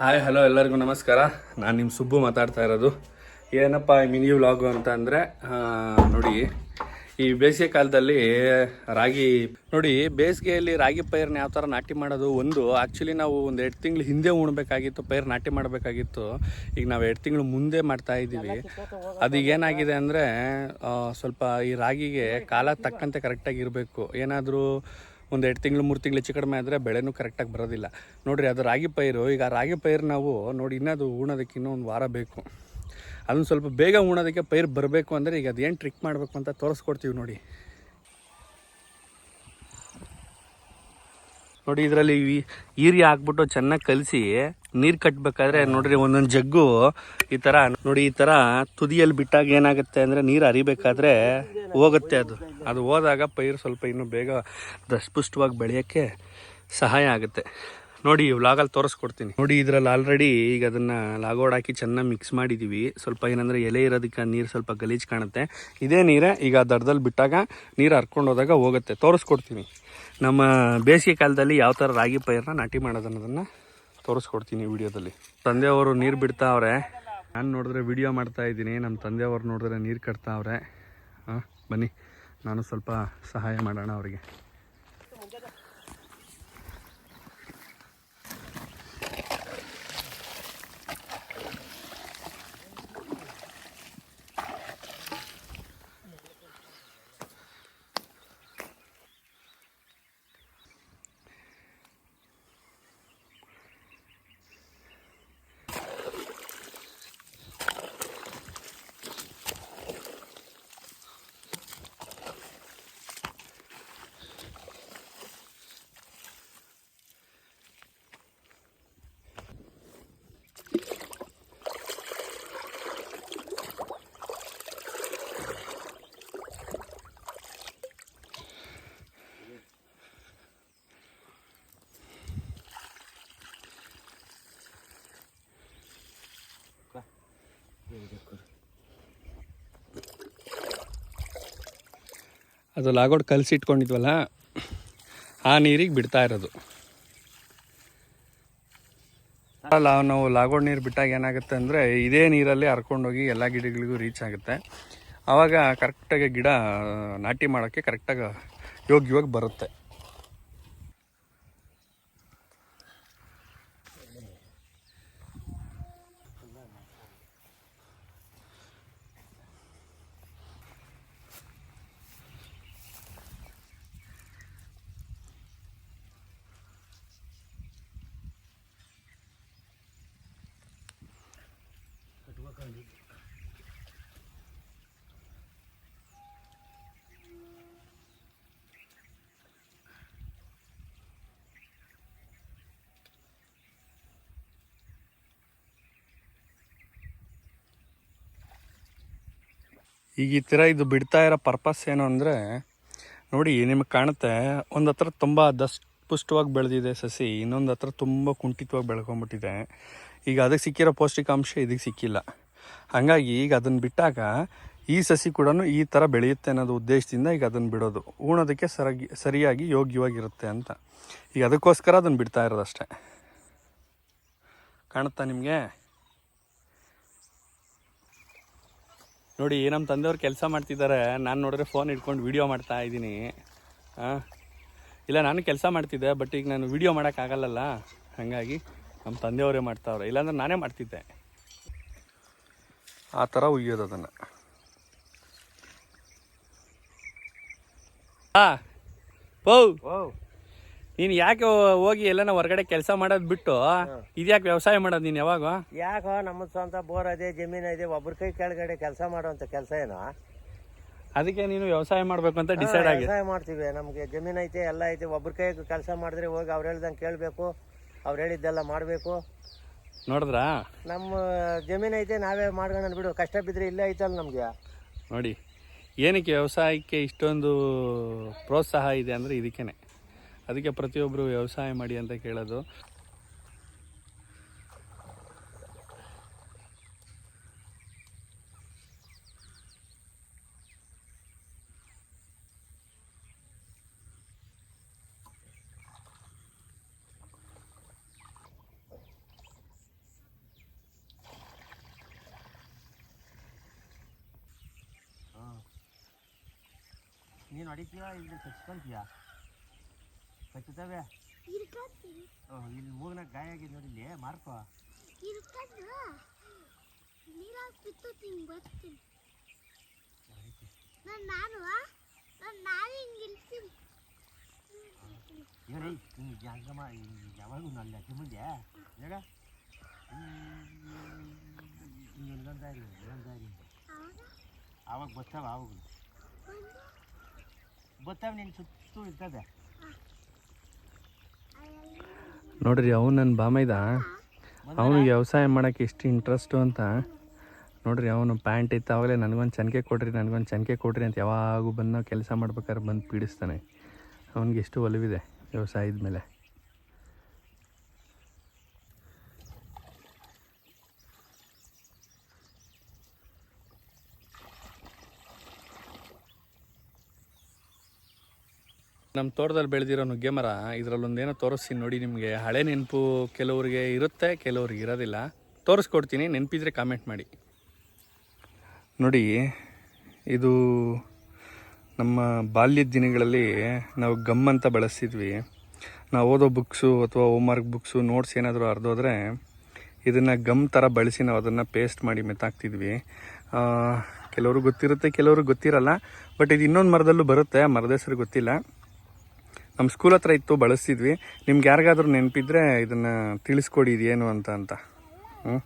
Hi hello ಎಲ್ಲರಿಗೂ ನಮಸ್ಕಾರ. ನಾನು ನಿಮ್ಮ ಸುಬ್ಬು ಮಾತಾಡ್ತಾ ಇರೋದು. ಏನಪ್ಪ ಮಿನಿ ವ್ಲಾಗು ಅಂತ ಅಂದರೆ ನೋಡಿ, ಈ ಬೇಸಿಗೆ ಕಾಲದಲ್ಲಿ ರಾಗಿ, ನೋಡಿ, ಬೇಸಿಗೆಯಲ್ಲಿ ರಾಗಿ ಪೈರ್ನ ಯಾವ ಥರ ನಾಟಿ ಮಾಡೋದು ಒಂದು ಆ್ಯಕ್ಚುಲಿ ನಾವು ಒಂದು ಎರಡು ತಿಂಗಳು ಹಿಂದೆ ಉಣ್ಬೇಕಾಗಿತ್ತು, ಪೈರ್ ನಾಟಿ ಮಾಡಬೇಕಾಗಿತ್ತು. ಈಗ ನಾವು ಎರಡು ತಿಂಗಳು ಮುಂದೆ ಮಾಡ್ತಾ ಇದ್ದೀವಿ. ಅದೀಗೇನಾಗಿದೆ ಅಂದರೆ ಸ್ವಲ್ಪ ಈ ರಾಗಿಗೆ ಕಾಲ ತಕ್ಕಂತೆ ಕರೆಕ್ಟಾಗಿ ಇರಬೇಕು. ಏನಾದರೂ ಒಂದು ಎರಡು ತಿಂಗಳು, ಮೂರು ತಿಂಗಳು ಹೆಚ್ಚು ಕಡಿಮೆ ಆದರೆ ಬೆಳೆನೂ ಕರೆಕ್ಟಾಗಿ ಬರೋದಿಲ್ಲ. ನೋಡಿರಿ, ಅದು ರಾಗಿ ಪೈರು. ಈಗ ರಾಗಿ ಪೈರು ನಾವು ನೋಡಿ ಇನ್ನದು ಉಣೋದಕ್ಕೆ ಇನ್ನೂ ಒಂದು ವಾರ ಬೇಕು. ಅದನ್ನು ಸ್ವಲ್ಪ ಬೇಗ ಉಣೋದಕ್ಕೆ ಪೈರು ಬರಬೇಕು ಅಂದರೆ ಈಗ ಅದೇನು ಟ್ರಿಕ್ ಮಾಡಬೇಕು ಅಂತ ತೋರಿಸ್ಕೊಡ್ತೀವಿ ನೋಡಿ. ನೋಡಿ, ಇದರಲ್ಲಿ ಈರಿ ಹಾಕ್ಬಿಟ್ಟು ಚೆನ್ನಾಗಿ ಕಲಸಿ ನೀರು ಕಟ್ಟಬೇಕಾದ್ರೆ ನೋಡ್ರಿ ಒಂದೊಂದು ಜಗ್ಗು ಈ ಥರ ನೋಡಿ ಈ ಥರ ತುದಿಯಲ್ಲಿ ಬಿಟ್ಟಾಗ ಏನಾಗುತ್ತೆ ಅಂದರೆ ನೀರು ಹರಿಬೇಕಾದ್ರೆ ಹೋಗುತ್ತೆ ಅದು. ಅದು ಹೋದಾಗ ಪೈರು ಸ್ವಲ್ಪ ಇನ್ನೂ ಬೇಗ ದಸ್ಪುಷ್ಟವಾಗಿ ಬೆಳೆಯೋಕ್ಕೆ ಸಹಾಯ ಆಗುತ್ತೆ. ನೋಡಿ, ಈ ವ್ಲಾಗಲ್ಲಿ ತೋರಿಸ್ಕೊಡ್ತೀನಿ. ನೋಡಿ, ಇದರಲ್ಲಿ ಆಲ್ರೆಡಿ ಈಗ ಅದನ್ನು ಲಾಗೋಡ್ ಹಾಕಿ ಚೆನ್ನಾಗಿ ಮಿಕ್ಸ್ ಮಾಡಿದ್ದೀವಿ ಸ್ವಲ್ಪ ಏನಂದರೆ ಎಲೆ ಇರೋದಕ್ಕೆ ನೀರು ಸ್ವಲ್ಪ ಗಲೀಜು ಕಾಣುತ್ತೆ. ಇದೇ ನೀರೇ ಈಗ ದಡದಲ್ಲಿ ಬಿಟ್ಟಾಗ ನೀರು ಹರ್ಕೊಂಡು ಹೋದಾಗ ಹೋಗುತ್ತೆ. ತೋರಿಸ್ಕೊಡ್ತೀನಿ. ನಮ್ಮ ಬೇಸಿಗೆ ಕಾಲದಲ್ಲಿ ಯಾವ ಥರ ರಾಗಿ ಪೈರನ್ನ ನಾಟಿ ಮಾಡೋದು ಅನ್ನೋದನ್ನು. ತೋರಿಸ್ಕೊಡ್ತೀನಿ ವಿಡಿಯೋದಲ್ಲಿ. ತಂದೆಯವರು ನೀರು ಬಿಡ್ತಾ ಅವ್ರೆ ನಾನು ನೋಡಿದ್ರೆ ವಿಡಿಯೋ ಮಾಡ್ತಾ ಇದ್ದೀನಿ. ನಮ್ಮ ತಂದೆಯವರು ನೋಡಿದ್ರೆ ನೀರು ಕಟ್ತಾ ಅವ್ರೆ ಹಾಂ ಬನ್ನಿ. ನಾನು ಸ್ವಲ್ಪ ಸಹಾಯ ಮಾಡೋಣ ಅವರಿಗೆ. ಅದು ಲಾಗೋಡ್ ಕಲಸಿ ಇಟ್ಕೊಂಡಿದ್ವಲ್ಲ ಆ ನೀರಿಗೆ ಬಿಡ್ತಾ ಇರೋದು. ಅಲ್ಲ, ನಾವು ಲಾಗೋಡ್ ನೀರು ಬಿಟ್ಟಾಗ ಏನಾಗುತ್ತೆ ಅಂದರೆ, ಇದೇ ನೀರಲ್ಲಿ ಹರ್ಕೊಂಡೋಗಿ ಎಲ್ಲ ಗಿಡಗಳಿಗೂ ರೀಚ್ ಆಗುತ್ತೆ. ಆವಾಗ ಕರೆಕ್ಟಾಗಿ ಗಿಡ, ನಾಟಿ ಮಾಡೋಕ್ಕೆ ಕರೆಕ್ಟಾಗಿ ಯೋಗ್ಯವಾಗಿ ಬರುತ್ತೆ. ಈಗ ಈ ಥರ ಇದು ಬಿಡ್ತಾ ಇರೋ ಪರ್ಪಸ್ ಏನು ಅಂದರೆ, ನೋಡಿ, ನಿಮಗೆ ಕಾಣುತ್ತೆ, ಒಂದು ಹತ್ರ ತುಂಬ ದಸ್ ಪುಷ್ಟವಾಗಿ ಬೆಳೆದಿದೆ ಸಸಿ, ಇನ್ನೊಂದು ಹತ್ರ ತುಂಬ ಕುಂಠಿತವಾಗಿ ಬೆಳ್ಕೊಂಬಿಟ್ಟಿದೆ ಈಗ ಅದಕ್ಕೆ ಸಿಕ್ಕಿರೋ ಪೌಷ್ಟಿಕಾಂಶ ಇದಕ್ಕೆ ಸಿಕ್ಕಿಲ್ಲ. ಹಾಗಾಗಿ ಈಗ ಅದನ್ನು ಬಿಟ್ಟಾಗ ಈ ಸಸಿ ಕೂಡ ಈ ಥರ ಬೆಳೆಯುತ್ತೆ ಅನ್ನೋದು ಉದ್ದೇಶದಿಂದ ಈಗ ಅದನ್ನು ಬಿಡೋದು. ಉಣೋದಕ್ಕೆ ಸರಿಯಾಗಿ ಸರಿಯಾಗಿ ಯೋಗ್ಯವಾಗಿರುತ್ತೆ ಅಂತ. ಈಗ ಅದಕ್ಕೋಸ್ಕರ ಅದನ್ನು ಬಿಡ್ತಾ ಇರೋದಷ್ಟೇ ಕಾಣುತ್ತಾ ನಿಮಗೆ? ನೋಡಿ ನಮ್ಮ ತಂದೆಯವ್ರು ಕೆಲಸ ಮಾಡ್ತಿದ್ದಾರೆ. ನಾನು ನೋಡಿದ್ರೆ ಫೋನ್ ಇಟ್ಕೊಂಡು ವಿಡಿಯೋ ಮಾಡ್ತಾ ಇದ್ದೀನಿ. ಇಲ್ಲ, ನಾನು ಕೆಲಸ ಮಾಡ್ತಿದ್ದೆ ಬಟ್ ಈಗ ನಾನು ವಿಡಿಯೋ ಮಾಡೋಕ್ಕಾಗಲ್ಲಲ್ಲ ಹಾಗಾಗಿ ನಮ್ಮ ತಂದೆಯವರೇ ಮಾಡ್ತಾವ್ರೆ. ಇಲ್ಲಾಂದ್ರೆ ನಾನೇ ಮಾಡ್ತಿದ್ದೆ. ಆ ಥರ ಉಯ್ಯೋದು ಅದನ್ನು. ನೀನು ಯಾಕೆ ಹೋಗಿ ಎಲ್ಲನ ಹೊರಗಡೆ ಕೆಲಸ ಮಾಡೋದು ಬಿಟ್ಟು ಇದ್ಯಾಕೆ ವ್ಯವಸಾಯ ಮಾಡೋದ್ ನೀನು ಯಾವಾಗ? ಯಾಕೋ ನಮ್ಮ ಸ್ವಂತ ಬೋರ್ ಅದೇ ಜಮೀನು ಇದೆ ಒಬ್ಬರ ಕೈ ಕೆಳಗಡೆ ಕೆಲಸ ಮಾಡುವಂತ ಕೆಲಸ ಏನೋ? ಅದಕ್ಕೆ ನೀನು ವ್ಯವಸಾಯ ಮಾಡಬೇಕು ಅಂತ ಡಿಸೈಡ್ ಆಗಿದೆ ವ್ಯವಸಾಯ ಮಾಡ್ತೀವಿ. ನಮ್ಗೆ ಜಮೀನ್ ಐತೆ ಎಲ್ಲ ಐತೆ. ಒಬ್ಬರ ಕೈ ಕೆಲಸ ಮಾಡಿದ್ರೆ ಹೋಗಿ ಅವ್ರು ಹೇಳ್ದಂಗೆ ಕೇಳಬೇಕು. ಅವ್ರು ಹೇಳಿದ್ದೆಲ್ಲ ಮಾಡಬೇಕು. ನೋಡಿದ್ರಾ? ನಮ್ಮ ಜಮೀನ್ ಐತೆ ನಾವೇ ಮಾಡ್ಕೊಂಡ್ ಬಿಡು. ಕಷ್ಟ ಬಿದ್ರೆ ಇಲ್ಲೇ ಐತಲ್ಲ ನಮ್ಗೆ. ನೋಡಿ ಏನಕ್ಕೆ ವ್ಯವಸಾಯಕ್ಕೆ ಇಷ್ಟೊಂದು ಪ್ರೋತ್ಸಾಹ ಇದೆ ಅಂದರೆ ಇದಕ್ಕೇನೆ. ಅದಕ್ಕೆ ಪ್ರತಿಯೊಬ್ಬರು ವ್ಯವಸಾಯ ಮಾಡಿ ಅಂತ ಕೇಳೋದು. ನೀನು ಹೊಡಿತೀಯ ಇಲ್ಲಿ ಕಚ್ಕೊಂತೀಯ ಕಚ್ಚುತ್ತವೆ ಓಹ್, ಇಲ್ಲಿ ಮೂಗ್ನಾಗ ಗಾಯ ಆಗಿದೆ ನೋಡಿ ಇಲ್ಲಿ ಮಾರ್ಕೋ. ನಾನು ನಾನು ಹಿಂಗೆ ಇರ್ತೀನಿ. ಹೇಳಿ ಹಿಂಗೆ ಹಂಗ ಮಾ ಯಾವಾಗೂ ಅಲ್ಲ ಮುಂದೆ ಹೇಳ. ಇನ್ನೊಂದು ದಾರಿ ಇನ್ನೊಂದು ದಾರಿ ಆವಾಗ ಬರ್ತಾವ ಆವಾಗ ಬಂದು ಬರ್ತಾವ ನಿನ್ನ ಸುತ್ತು ಇರ್ತದೆ. ನೋಡ್ರಿ ಅವ್ನು ನನ್ನ ಬಾಮೈದ. ಅವನಿಗೆ ವ್ಯವಸಾಯ ಮಾಡೋಕ್ಕೆ ಎಷ್ಟು ಇಂಟ್ರೆಸ್ಟು ಅಂತ. ನೋಡ್ರಿ ಅವನು ಪ್ಯಾಂಟ್ ಇತ್ತು ಆವಾಗಲೇ ನನಗೊಂದು ಚನಕೆ ಕೊಡ್ರಿ ನನಗೊಂದು ಚನಕೆ ಕೊಡ್ರಿ ಅಂತ ಯಾವಾಗೂ ಬಂದು ನಾವು ಕೆಲಸ ಮಾಡ್ಬೇಕಾದ್ರೆ ಬಂದು ಪೀಡಿಸ್ತಾನೆ. ಅವನಿಗೆ ಎಷ್ಟು ಒಲವಿದೆ ವ್ಯವಸಾಯದ ಮೇಲೆ. ನಮ್ಮ ತೋಟದಲ್ಲಿ ಬೆಳೆದಿರೋ ನುಗ್ಗೆ ಮರ, ಇದರಲ್ಲೊಂದೇನೋ ತೋರಿಸ್ತೀನಿ ನೋಡಿ ನಿಮಗೆ. ಹಳೆ ನೆನಪು ಕೆಲವರಿಗೆ ಇರುತ್ತೆ, ಕೆಲವ್ರಿಗೆ ಇರೋದಿಲ್ಲ. ತೋರಿಸ್ಕೊಡ್ತೀನಿ, ನೆನಪಿದ್ರೆ ಕಾಮೆಂಟ್ ಮಾಡಿ. ನೋಡಿ, ಇದು ನಮ್ಮ ಬಾಲ್ಯದ ದಿನಗಳಲ್ಲಿ ನಾವು ಗಮ್ ಅಂತ ಬಳಸ್ತಿದ್ವಿ ನಾವು ಓದೋ ಬುಕ್ಸು ಅಥವಾ ಹೋಮ್ವರ್ಕ್ ಬುಕ್ಸು ನೋಟ್ಸ್ ಏನಾದರೂ ಅರ್ಧೋದ್ರೆ ಇದನ್ನು ಗಮ್ ಥರ ಬಳಸಿ ನಾವು ಅದನ್ನು ಪೇಸ್ಟ್ ಮಾಡಿ ಮೆತ್ತಾಕ್ತಿದ್ವಿ. ಕೆಲವರು ಗೊತ್ತಿರುತ್ತೆ, ಕೆಲವರು ಗೊತ್ತಿರಲ್ಲ ಬಟ್ ಇದು ಇನ್ನೊಂದು ಮರದಲ್ಲೂ ಬರುತ್ತೆ ಮರದ ಹೆಸರು ಗೊತ್ತಿಲ್ಲ. ನಮ್ಮ ಸ್ಕೂಲ್ ಹತ್ರ ಇತ್ತು ಬಳಸ್ತಿದ್ವಿ. ನಿಮ್ಗೆ ಯಾರಿಗಾದ್ರೂ ನೆನಪಿದ್ರೆ ಇದನ್ನು ತಿಳಿಸ್ಕೊಡಿ ಇದೇನು ಅಂತ ಅಂತ. ಹ್ಞೂ